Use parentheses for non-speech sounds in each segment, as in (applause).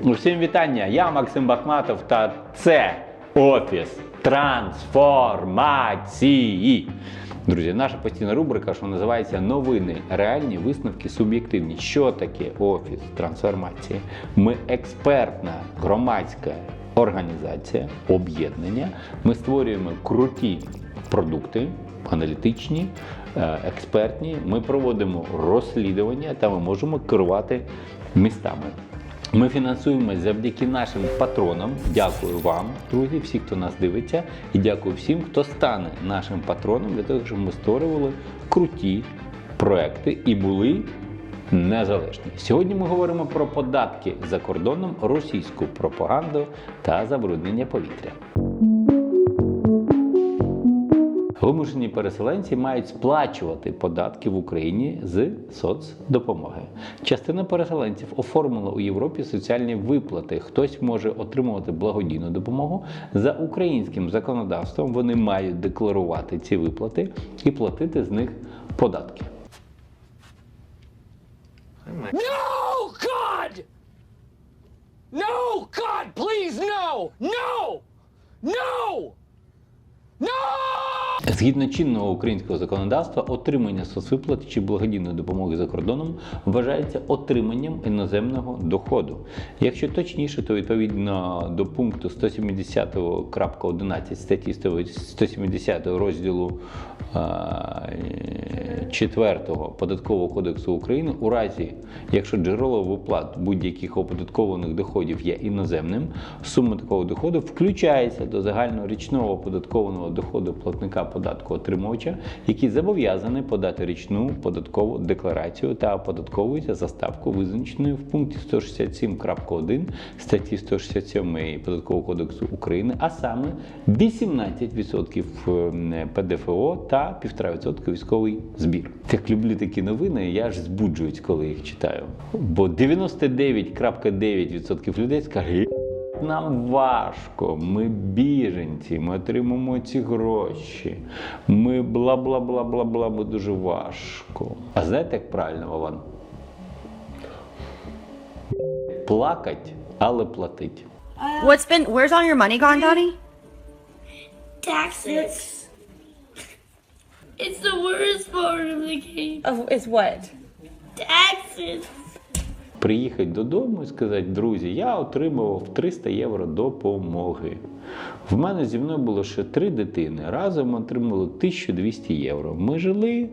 Усім вітання! Я Максим Бахматов та це Офіс трансформації. Друзі, наша постійна рубрика, що називається Новини, реальні висновки, суб'єктивні. Що таке офіс трансформації? Ми експертна громадська організація, об'єднання. Ми створюємо круті продукти, аналітичні, е, експертні. Ми проводимо розслідування та ми можемо керувати містами. Ми фінансуємо завдяки нашим патронам. Дякую вам, друзі, всі, хто нас дивиться, і дякую всім, хто стане нашим патроном для того, щоб ми створювали круті проекти і були незалежні. Сьогодні ми говоримо про податки за кордоном, російську пропаганду та забруднення повітря. Вимушені переселенці мають сплачувати податки в Україні з соцдопомоги. Частина переселенців оформила у Європі соціальні виплати. Хтось може отримувати благодійну допомогу. За українським законодавством вони мають декларувати ці виплати і платити з них податки. No, God! No, God, please, no! No! No! Згідно чинного українського законодавства, отримання соцвиплати чи благодійної допомоги за кордоном вважається отриманням іноземного доходу. Якщо точніше, то відповідно до пункту 170.11 статті 170 розділу 4 податкового кодексу України, у разі, якщо джерело виплат будь-яких оподаткованих доходів є іноземним, сума такого доходу включається до загального річного оподаткованого доходу платника податку отримувача, який зобов'язаний подати річну податкову декларацію та оподатковується за ставку, визначеною в пункті 167.1 статті 167 Податкового кодексу України, а саме 18% ПДФО та 1,5% військовий збір. Так люблю такі новини, я аж збуджуюсь, коли їх читаю. Бо 99,9% людей скаже. Нам важко, ми біженці, ми отримуємо ці гроші. Ми бла бла бла бла бла, бо дуже важко. А знаєте, як правильно, Вован? Плакать, але платить. What's been? Where's all your money gone, Donnie? Taxes. It's the worst part of the game. Oh, is what? Taxes. Приїхати додому і сказати, друзі, я отримував 300 євро допомоги. В мене зі мною було ще три дитини. Разом отримали 1200 євро. Ми жили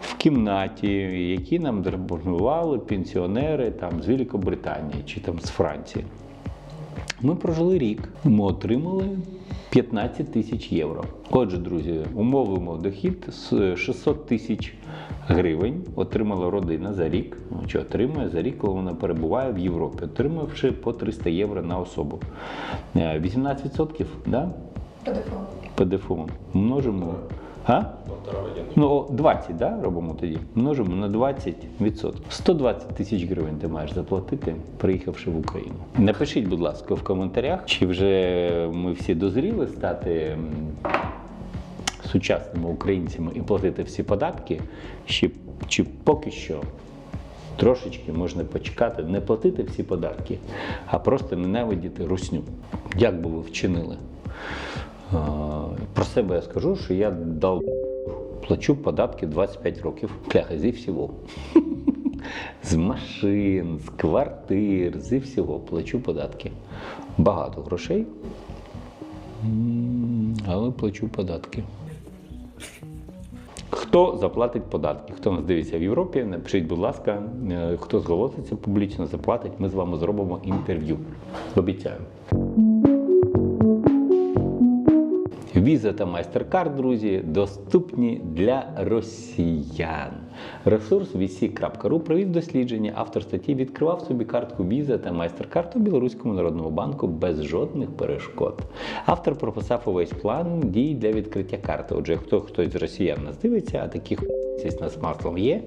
в кімнаті, які нам запропонували пенсіонери там, з Великобританії чи там з Франції. Ми прожили рік, ми отримали 15 тисяч євро. Отже, друзі, умовимо дохід з 600 тисяч гривень отримала родина за рік. Ну, Що отримує за рік, коли вона перебуває в Європі, отримавши по 300 євро на особу. Е, 18% да? ПДФО. ПДФО. Множимо. А? Ну, 20, да, робимо тоді. Множимо на 20%. 120 тисяч гривень ти маєш заплатити, приїхавши в Україну. Напишіть, будь ласка, в коментарях, чи вже ми всі дозріли стати сучасними українцями і платити всі податки, чи, чи поки що трошечки можна почекати, не платити всі податки, а просто ненавидіти русню. Як би ви вчинили? Про себе я скажу, що я дал плачу податки 25 років. Пляха, зі всього. З машин, з квартир, зі всього плачу податки. Багато грошей, але плачу податки. Хто заплатить податки? Хто нас дивиться в Європі? Напишіть, будь ласка, е, хто зголоситься публічно заплатить, ми з вами зробимо інтерв'ю. Обіцяю. Віза та MasterCard, друзі, доступні для росіян. Ресурс vc.ru провів дослідження. Автор статті відкривав собі картку Visa та MasterCard у Білоруському народному банку без жодних перешкод. Автор прописав увесь план дій для відкриття карти. Отже, хто хтось з росіян нас дивиться, а таких з маслом є,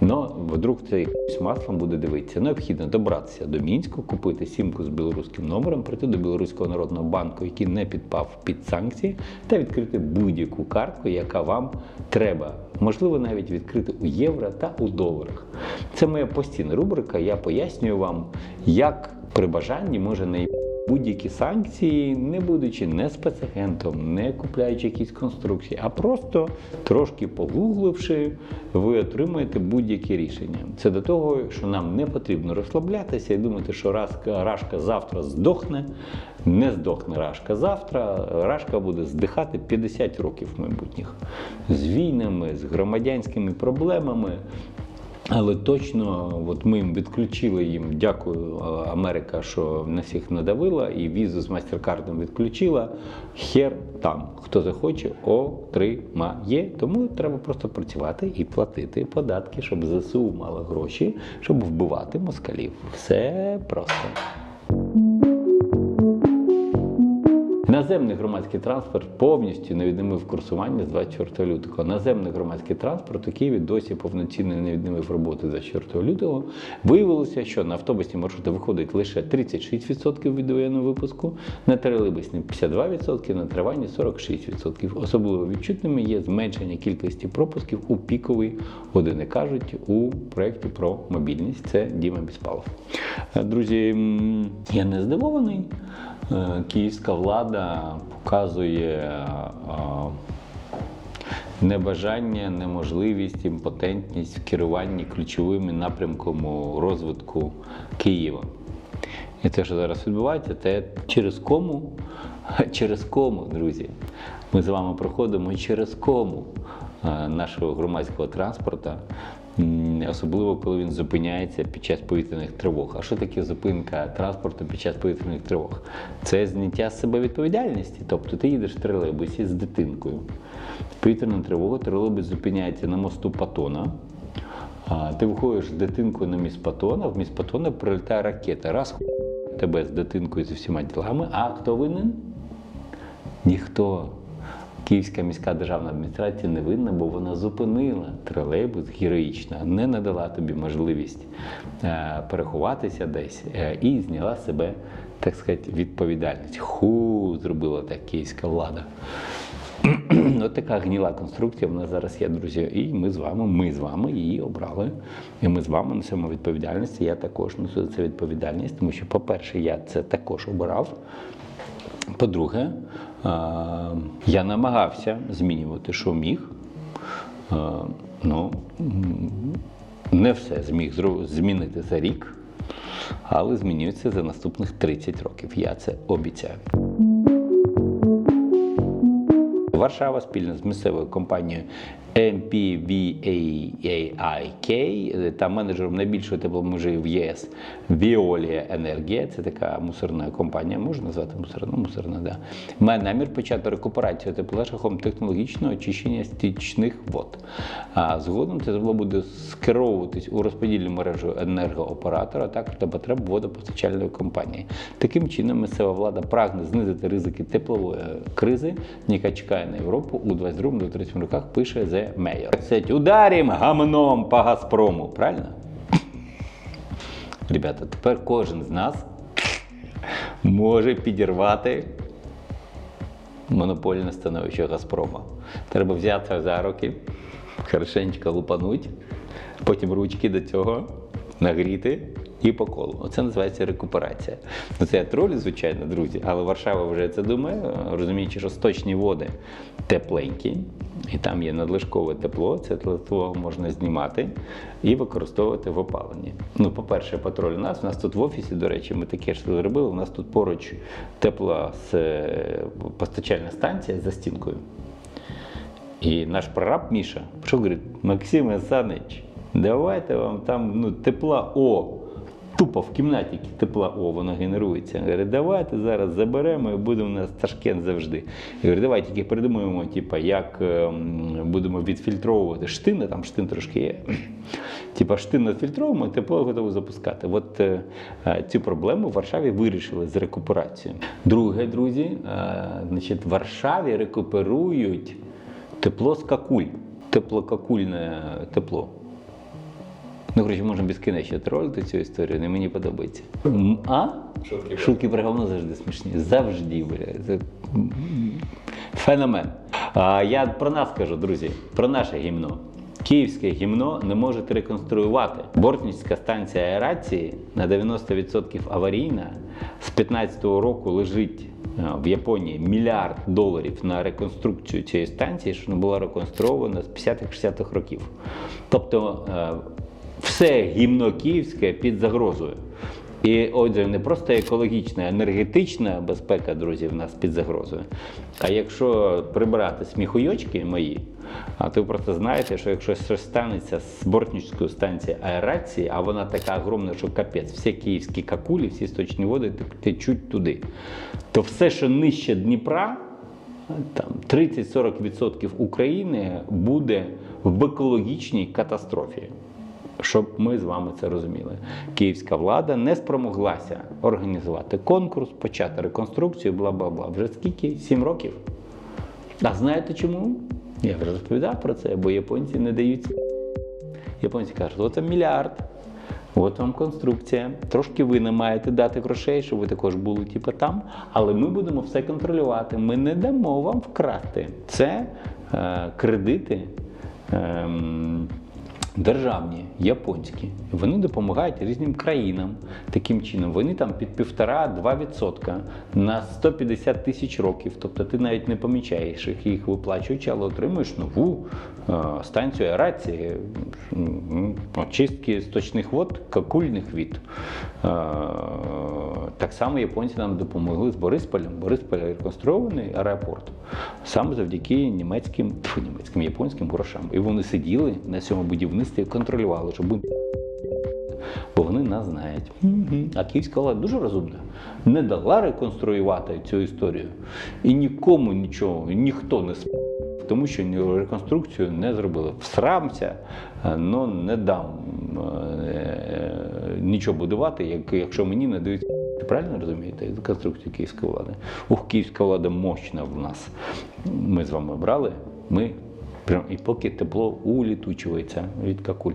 але вдруг цей з маслом буде дивитися. Необхідно добратися до Мінську, купити сімку з білоруським номером, прийти до Білоруського народного банку, який не підпав під санкції, та відкрити будь-яку картку, яка вам треба. Можливо, навіть відкрити євро та у доларах. Це моя постійна рубрика. Я пояснюю вам, як при бажанні може не будь-які санкції, не будучи не спецагентом, не купляючи якісь конструкції, а просто трошки погугливши, ви отримаєте будь-які рішення. Це до того, що нам не потрібно розслаблятися і думати, що Рашка, Рашка завтра здохне. Не здохне Рашка завтра. Рашка буде здихати 50 років майбутніх з війнами, з громадянськими проблемами. Але точно, от ми їм відключили їм, дякую е, Америка, що на всіх надавила, і візу з майстеркардом відключила. Хер там, хто захоче, отримає. Тому треба просто працювати і платити податки, щоб ЗСУ мало гроші, щоб вбивати москалів. Все просто. Наземний громадський транспорт повністю не відновив курсування з 24 лютого. Наземний громадський транспорт у Києві досі повноцінно не відновив роботи з 24 лютого. Виявилося, що на автобусні маршрути виходить лише 36% від воєнного випуску, на тролейбусні 52%, на трамвайні 46%. Особливо відчутними є зменшення кількості пропусків у пікові години, кажуть у проєкті про мобільність. Це Діма Біспалов. Е, Друзі, я не здивований. Е, Київська влада показує е, небажання, неможливість, імпотентність в керуванні ключовими напрямками розвитку Києва. І те, що зараз відбувається, те через кому, (laughs) через кому, друзі. Ми з вами проходимо через кому е, нашого громадського транспорту, особливо коли він зупиняється під час повітряних тривог. А що таке зупинка транспорту під час повітряних тривог? Це зняття з себе відповідальності. Тобто ти їдеш в тролейбусі з дитинкою. Повітряна тривога, тролейбус зупиняється на мосту Патона. Ти виходиш з дитинкою на міст Патона, в міст Патона прилітає ракета. Раз тебе з дитинкою зі всіма ділами. А хто винен? Ніхто. Київська міська державна адміністрація не винна, бо вона зупинила тролейбус героїчно, не надала тобі можливість е, переховатися десь е, і зняла себе, так сказати, відповідальність. Ху зробила так київська влада. (clears throat) От така гніла конструкція в нас зараз є, друзі. І ми з вами, ми з вами її обрали. І ми з вами несемо відповідальність. Я також несу за це відповідальність, тому що, по-перше, я це також обирав. По-друге, е, я намагався змінювати, що міг. Е, Ну, не все зміг змінити за рік, але змінюється за наступних 30 років. Я це обіцяю. Варшава спільно з місцевою компанією MPVAIK та менеджером найбільшої тепломежі в єС Veolia Енергія. Це така мусорна компанія, можна назвати мусорна, ну, мусорна, да. Має намір почати рекуперацію тепла шляхом технологічного очищення стічних вод. А згодом це тепло буде скеровуватись у розподільну мережу енергооператора, також до потреб водопостачальної компанії. Таким чином, місцева влада прагне знизити ризики теплової кризи, яка чекає на Європу у 22-23 роках, пише The Mayor. Це ударім гамном по Газпрому, правильно? Ребята, тепер кожен з нас може підірвати монопольне становище Газпрома. Треба взяти за руки, хорошенько лупануть, потім ручки до цього нагріти і по колу. Оце називається рекуперація. Ну, це я тролю, звичайно, друзі, але Варшава вже це думає, розуміючи, що сточні води тепленькі, і там є надлишкове тепло, це тепло можна знімати і використовувати в опаленні. Ну, по-перше, патруль у нас. У нас тут в офісі, до речі, ми таке ж зробили. У нас тут поруч тепла постачальна станція за стінкою. І наш прораб Міша, що говорить, Максим Асанич, давайте вам там ну, тепла О. Тупо в кімнаті тепла О, воно генерується. Говорить, давайте зараз заберемо і буде у нас Ташкент завжди. Я говорю, давайте тільки придумаємо, типу, як ем, будемо відфільтровувати штини, там штин трошки є. Типа штин відфільтровуємо, тепло готово запускати. От е, е, цю проблему в Варшаві вирішили з рекуперацією. Друге, друзі, е, значить, в Варшаві рекуперують тепло з какуль. теплокакульне тепло. Ну, коротше, можна безкінечно тролити цю історію, не мені подобається. А? Шутки. Шутки про говно завжди смішні. Завжди, бля. Це феномен. А я про нас кажу, друзі, про наше гімно. Київське гімно не можуть реконструювати. Бортницька станція аерації на 90% аварійна. З 15-го року лежить е, в Японії мільярд доларів на реконструкцію цієї станції, що не була реконструована з 50-60-х років. Тобто е, все гімно київське під загрозою. І отже, не просто екологічна, а енергетична безпека, друзі, в нас під загрозою. А якщо прибрати сміхуйочки мої, а то ви просто знаєте, що якщо щось станеться з бортнічською станцією аерації, а вона така огромна, що капець, всі київські какулі, всі сточні води течуть туди, то все, що нижче Дніпра, там 30-40% України буде в екологічній катастрофі. Щоб ми з вами це розуміли. Київська влада не спромоглася організувати конкурс, почати реконструкцію, бла бла бла. Вже скільки? Сім років. А знаєте чому? Я вже розповідав про це, бо японці не дають. Японці кажуть, оце мільярд. От вам конструкція. Трошки ви не маєте дати грошей, щоб ви також були типу, там, але ми будемо все контролювати. Ми не дамо вам вкрасти. Це е, кредити. ем, Державні, японські, вони допомагають різним країнам таким чином. Вони там під півтора-два відсотка на 150 тисяч років. Тобто ти навіть не помічаєш їх, їх виплачуючи, але отримуєш нову е, станцію аерації, очистки сточних вод, какульних від. Е, так само японці нам допомогли з Борисполем. Борисполь реконструйований аеропорт саме завдяки німецьким, тьфу, німецьким, японським грошам. І вони сиділи на цьому будівництві і контролювали, щоб ми бо вони нас знають. А київська влада дуже розумна. Не дала реконструювати цю історію. І нікому нічого, ніхто не сп... тому що реконструкцію не зробили. Всрамся, але не дам е, нічого будувати, як, якщо мені не дають. Правильно розумієте? Конструкцію київської влади. Ух, київська влада мощна в нас. Ми з вами брали, ми прям і поки тепло улітучується від какуль.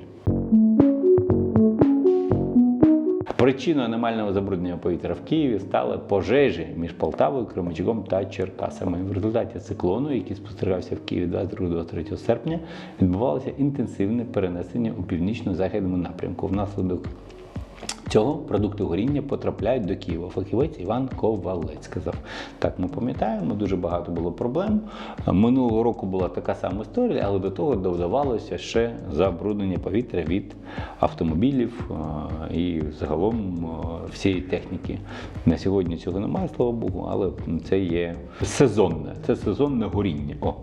Причиною аномального забруднення повітря в Києві стали пожежі між Полтавою, Кременчуком та Черкасами. В результаті циклону, який спостерігався в Києві 22-23 серпня, відбувалося інтенсивне перенесення у північно-західному напрямку. Внаслідок Цього продукти горіння потрапляють до Києва. Фахівець Іван Ковалець сказав. Так, ми пам'ятаємо, дуже багато було проблем. Минулого року була така сама історія, але до того додавалося ще забруднення повітря від автомобілів е, і загалом е, всієї техніки. На сьогодні цього немає, слава Богу, але це є сезонне. Це сезонне горіння. О.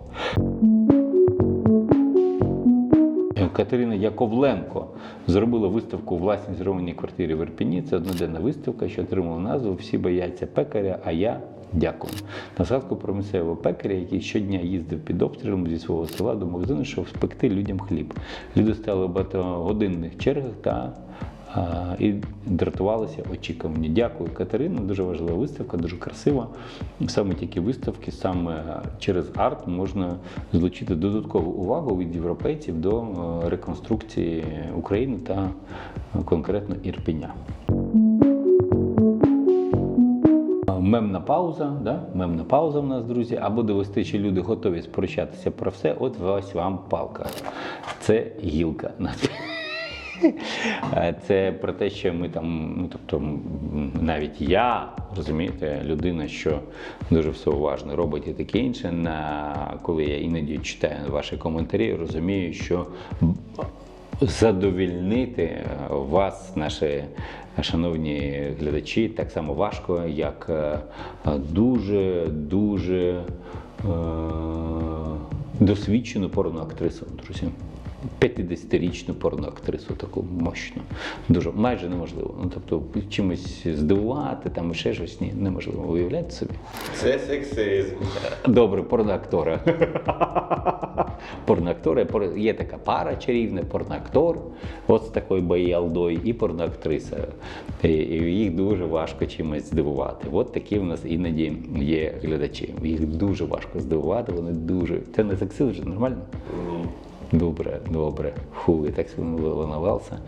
Катерина Яковленко зробила виставку у власній зробленій квартирі в Ірпіні. Це одноденна виставка, що отримала назву Всі бояться пекаря, а я дякую. На згадку про місцевого пекаря, який щодня їздив під обстрілом зі свого села до магазину, щоб спекти людям хліб. Люди стали в багатогодинних чергах та і дратувалися очікування. Дякую, Катерина. Дуже важлива виставка, дуже красива. Саме такі виставки, саме через арт можна злучити додаткову увагу від європейців до е, реконструкції України та е, конкретно Ірпеня. Мемна пауза, да? мемна пауза в нас, друзі, або довести, чи люди готові сперечатися про все. От ось вам палка. Це гілка. Е, Це про те, що ми там, ну тобто, навіть я, розумієте, людина, що дуже все уважно робить і таке інше. На коли я іноді читаю ваші коментарі, розумію, що задовільнити вас, наші шановні глядачі, так само важко, як е, дуже дуже е, досвідчену порноактрису, друзі. 50-річну порноактрису, таку мощну. Дуже майже неможливо. Ну тобто чимось здивувати, там ще щось ні, неможливо. Уявляєте собі? Це сексизм. Добре, порноактора. (laughs) порноактора, пор- є така пара чарівна, порноактор, от з такою боєалдою, і порноактриса. І, їх дуже важко чимось здивувати. От такі в нас іноді є глядачі. Їх дуже важко здивувати, вони дуже. Це не сексизм вже нормально? Добре, добре. Фу, я так сильно волновався.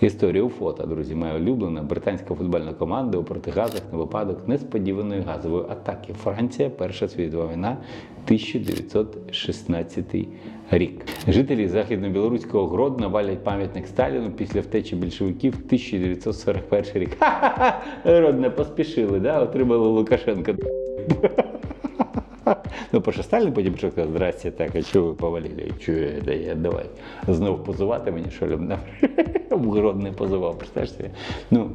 Історія у фото, друзі, моя улюблена британська футбольна команда у протигазах на випадок несподіваної газової атаки. Франція, Перша світова війна, 1916 рік. Жителі західно-білоруського Гродно валять пам'ятник Сталіну після втечі більшовиків 1941 рік. Ха-ха-ха! Гродно поспішили, да? отримали Лукашенка. Ну, перше Сталін потім почав сказав, здрасте, так, а чого ви повалили? Чого я, дає, давай. Знов позувати мені, що ли, (laughs) вгород не позивав, представляєш собі? Ну,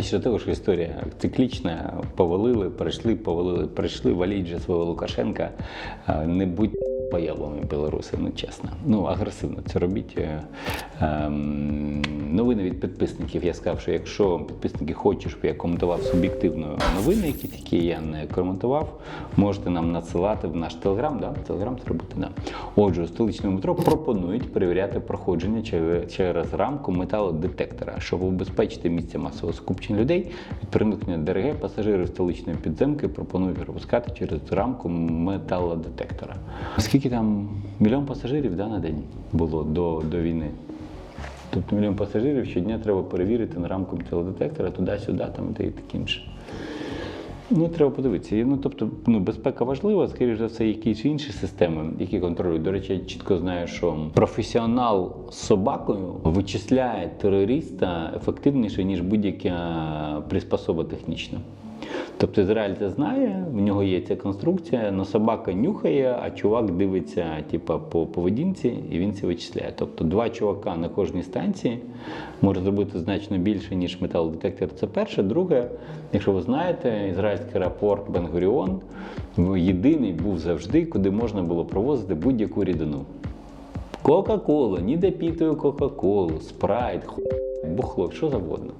Щодо того, що історія циклічна, повалили, прийшли, повалили, прийшли, валіть же свого Лукашенка, не будь появами білоруси, ну чесно. Ну, агресивно це робіть. Е, ем, Новини від підписників. Я сказав, що якщо підписники хочуть, щоб я коментував суб'єктивно новини, які такі я не коментував, можете нам надсилати в наш телеграм, да? Телеграм це робити, да. Отже, у столичному метро пропонують перевіряти проходження через, через рамку металодетектора, щоб убезпечити місце масового скупчення людей від проникнення ДРГ пасажири столичної підземки пропонують пропускати через рамку металодетектора. Скільки там мільйон пасажирів да, на день було до, до війни? Тобто мільйон пасажирів щодня треба перевірити на рамку металодетектора туди-сюди, там і таке інше. Ну, треба подивитися. Ну, тобто, ну, безпека важлива, скоріш за все, якісь інші системи, які контролюють. До речі, я чітко знаю, що професіонал з собакою вичисляє терориста ефективніше, ніж будь-яка приспособа технічна. Тобто Ізраїль це знає, в нього є ця конструкція, але собака нюхає, а чувак дивиться типа, по поведінці і він це вичисляє. Тобто два чувака на кожній станції може зробити значно більше, ніж металодетектор. Це перше. Друге, якщо ви знаєте, ізраїльський аеропорт Бен-Гуріон єдиний був завжди, куди можна було провозити будь-яку рідину. Кока-колу, ніде пітою Кока-колу, спрайт, ху... бухло, що завгодно.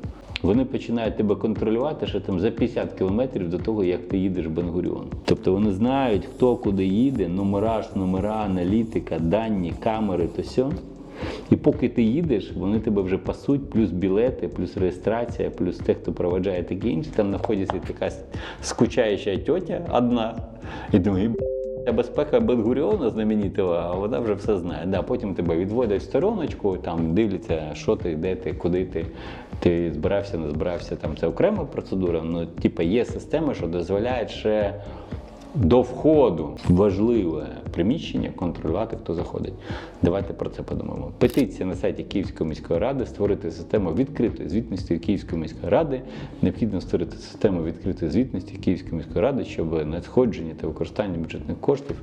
Вони починають тебе контролювати ще там за 50 кілометрів до того, як ти їдеш в Бенгуріон. Тобто вони знають, хто куди їде, номера, ж, номера, аналітика, дані, камери, то сьо. І поки ти їдеш, вони тебе вже пасуть, плюс білети, плюс реєстрація, плюс те, хто проведжає таке інше. Там знаходиться така скучаюча тьотя одна. І думаю, Ця безпека Бенгуріона а вона вже все знає. Да, потім тебе відводять в стороночку, там дивляться, що ти, де ти, куди ти, ти збирався, не збирався. Там це окрема процедура. Ну, типу, є система, що дозволяє ще до входу важливе приміщення контролювати, хто заходить. Давайте про це подумаємо. Петиція на сайті Київської міської ради створити систему відкритої звітності Київської міської ради. Необхідно створити систему відкритої звітності Київської міської ради, щоб надходження та використання бюджетних коштів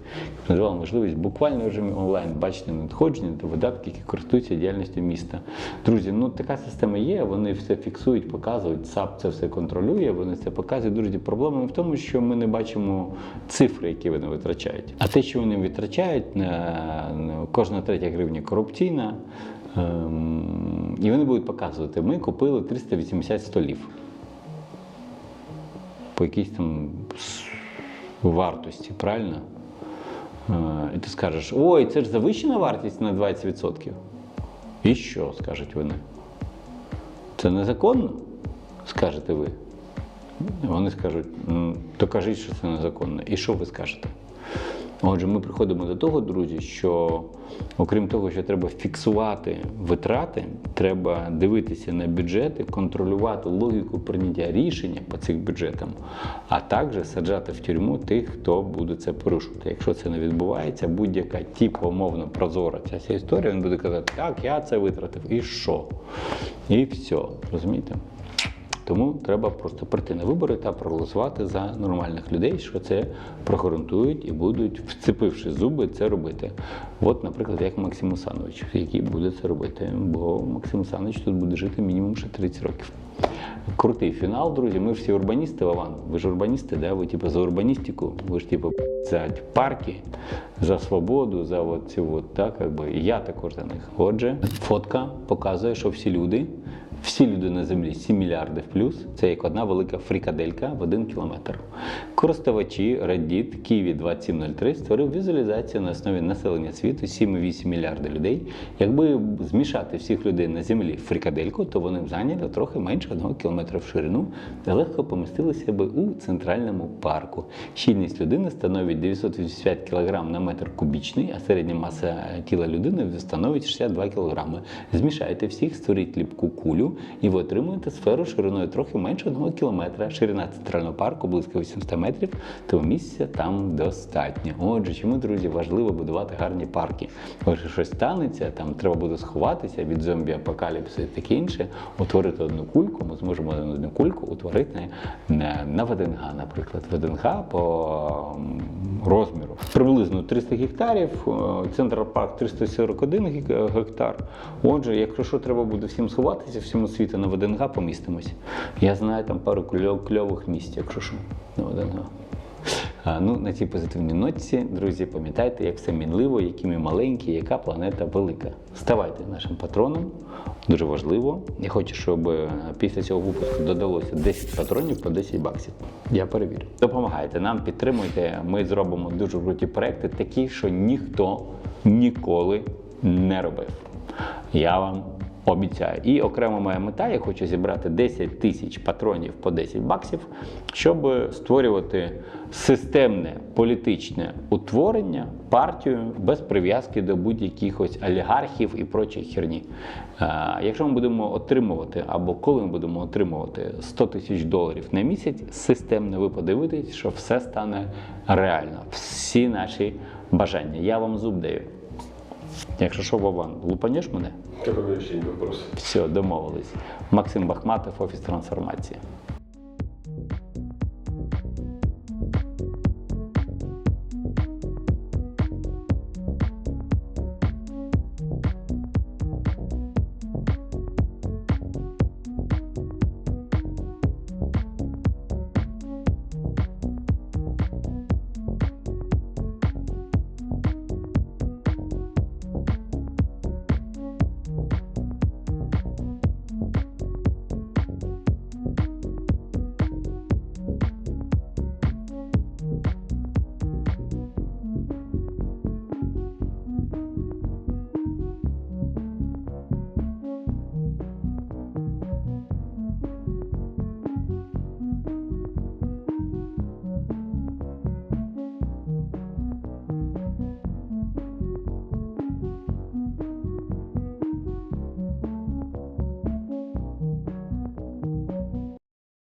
надавало можливість буквально в режимі онлайн бачити надходження та видатки, які користуються діяльністю міста. Друзі, ну така система є. Вони все фіксують, показують. САП це все контролює. Вони це показують. Друзі, проблема в тому, що ми не бачимо цифри, які вони витрачають. А те, що вони витрачають, на, на кожна третя гривня корупційна. Ем, і вони будуть показувати, ми купили 380 столів по якійсь там вартості, правильно? Е, І ти скажеш, ой, це ж завищена вартість на 20%. І що, скажуть вони? Це незаконно? Скажете ви. Вони скажуть, «Ну, то кажіть, що це незаконно. І що ви скажете? Отже, ми приходимо до того, друзі, що окрім того, що треба фіксувати витрати, треба дивитися на бюджети, контролювати логіку прийняття рішення по цих бюджетам, а також саджати в тюрму тих, хто буде це порушувати. Якщо це не відбувається, будь-яка типу, умовно прозора ця вся історія, він буде казати, так, я це витратив, і що? І все. Розумієте? Тому треба просто прийти на вибори та проголосувати за нормальних людей, що це прохорунтують і будуть, вцепивши зуби, це робити. От, наприклад, як Максим Усанович, який буде це робити. Бо Максим Усанович тут буде жити мінімум ще 30 років. Крутий фінал, друзі. Ми всі урбаністи, Вован. Ви ж урбаністи, да? ви типу за урбаністику, ви ж типу за парки, за свободу, за цю от, так, якби. І я також за них. Отже, фотка показує, що всі люди Всі люди на землі 7 мільярдів плюс. Це як одна велика фрикаделька в один кілометр. Користувачі Reddit Kiwi 2703 створив візуалізацію на основі населення світу 7,8 мільярда людей. Якби змішати всіх людей на землі в фрикадельку, то вони б зайняли трохи менше одного кілометра в ширину та легко помістилися би у центральному парку. Щільність людини становить 980 кг на метр кубічний, а середня маса тіла людини становить 62 кг. Змішайте всіх, створіть ліпку кулю, і ви отримуєте сферу шириною трохи менше одного кілометра. Ширина центрального парку близько 800 метрів, тому місця там достатньо. Отже, чому, друзі, важливо будувати гарні парки? Якщо щось станеться, там треба буде сховатися від зомбі-апокаліпсу і таке інше, утворити одну кульку. Ми зможемо одну кульку утворити на, ВДНГ, наприклад. ВДНГ по розміру. Приблизно 300 гектарів, центр парк 341 гектар. Отже, якщо що треба буде всім сховатися, всьому світу на ВДНГ помістимось. Я знаю там пару кльових місць, якщо що, на ВДНГ. А, ну, на цій позитивній нотці, друзі, пам'ятайте, як все мінливо, які ми маленькі, яка планета велика. Ставайте нашим патроном, дуже важливо. Я хочу, щоб е, після цього випуску додалося 10 патронів по 10 баксів. Я перевірю. Допомагайте нам, підтримуйте. Ми зробимо дуже круті проекти, такі, що ніхто ніколи не робив. Я вам обіцяю. І окрема моя мета, я хочу зібрати 10 тисяч патронів по 10 баксів, щоб створювати системне політичне утворення, партію без прив'язки до будь-яких ось олігархів і прочої херні. Е, Якщо ми будемо отримувати, або коли ми будемо отримувати 100 тисяч доларів на місяць, системно ви подивитесь, що все стане реально. Всі наші бажання. Я вам зуб даю. Якщо що, Вован, лупанеш мене? Какой еще вопрос? Все, домовились. Максим Бахматов, офіс трансформації.